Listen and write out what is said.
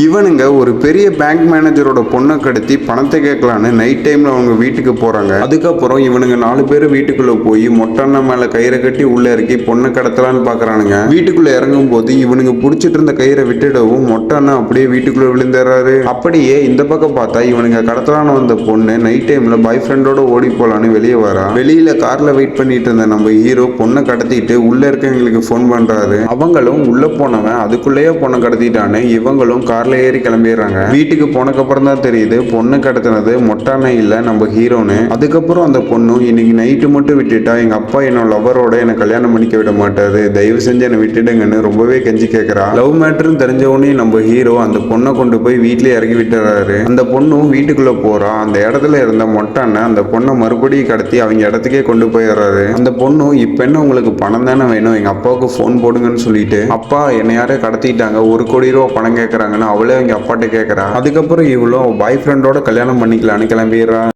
இவனுங்க ஒரு பெரிய பேங்க் மேனேஜரோட பொண்ணை கடத்தி பணத்தை கேட்கலான்னு நைட் டைம்ல அவங்க வீட்டுக்கு போறாங்க. அதுக்கப்புறம் இவனுங்க நாலு பேர் வீட்டுக்குள்ள போய் மொட்டண்ண மேல கயிறை கட்டி உள்ள இறக்கி பொண்ணை கடத்தலான்னு பாக்குறானுங்க. வீட்டுக்குள்ள இறங்கும் போது இவனுங்க புடிச்சிட்டு இருந்த கயிறை விட்டுடவும் மொட்டண்ணா அப்படியே வீட்டுக்குள்ள விழுந்துறாரு. அப்படியே இந்த பக்கம் பார்த்தா இவனுங்க கடத்தலான்னு வந்த பொண்ணு நைட் டைம்ல பாய் ஃப்ரெண்டோட ஓடி போலான்னு வெளியே வரா. வெளியில கார்ல வெயிட் பண்ணிட்டு இருந்த நம்ம ஹீரோ பொண்ணை கடத்திட்டு உள்ள இருக்கவங்களுக்கு ஃபோன் பண்றாரு. அவங்களும் உள்ள போனவன் அதுக்குள்ளேயே பொண்ணை கடத்திட்டானு. இவங்களும் கார் கார்ல ஏறி கிளம்பிடுறாங்க. வீட்டுக்கு போனக்கப்புறம் தான் தெரியுது பொண்ணு கடத்தினது மொட்டானே இல்ல நம்ம ஹீரோன்னு. அதுக்கப்புறம் அந்த பொண்ணு இன்னைக்கு நைட்டு மட்டும் விட்டுட்டா எங்க அப்பா என்னோட லவரோட என்னை கல்யாணம் பண்ணிக்க விட மாட்டாரு. தயவு செஞ்சு என்னை விட்டுடுங்கன்னு ரொம்பவே கெஞ்சி கேட்கறா லவ் மேட்டர்னு தெரிஞ்சவனே நம்ம ஹீரோ அந்த பொண்ணை கொண்டு போய் வீட்லயே இறக்கி விட்டுறாரு. அந்த பொண்ணும் வீட்டுக்குள்ள போறா. அந்த இடத்துல இருந்த மொட்டானை அந்த பொண்ணை மறுபடியும் கடத்தி அவங்க இடத்துக்கே கொண்டு போயிடுறாரு. அந்த பொண்ணும் இப்ப என்ன உங்களுக்கு பணம் தானே வேணும்? எங்க அப்பாவுக்கு ஃபோன் போடுங்கன்னு சொல்லிட்டு அப்பா என்னை யாரே கடத்திட்டாங்க. ஒரு கோடி ரூபா பணம் கேட்கறாங்கன்னு அவளே அவங்க அப்பாட்ட கேட்குறான் அதுக்கப்புறம் இவ்வளோ பாய் ஃப்ரெண்டோட கல்யாணம் பண்ணிக்கலான்னு கிளம்பிடுறான்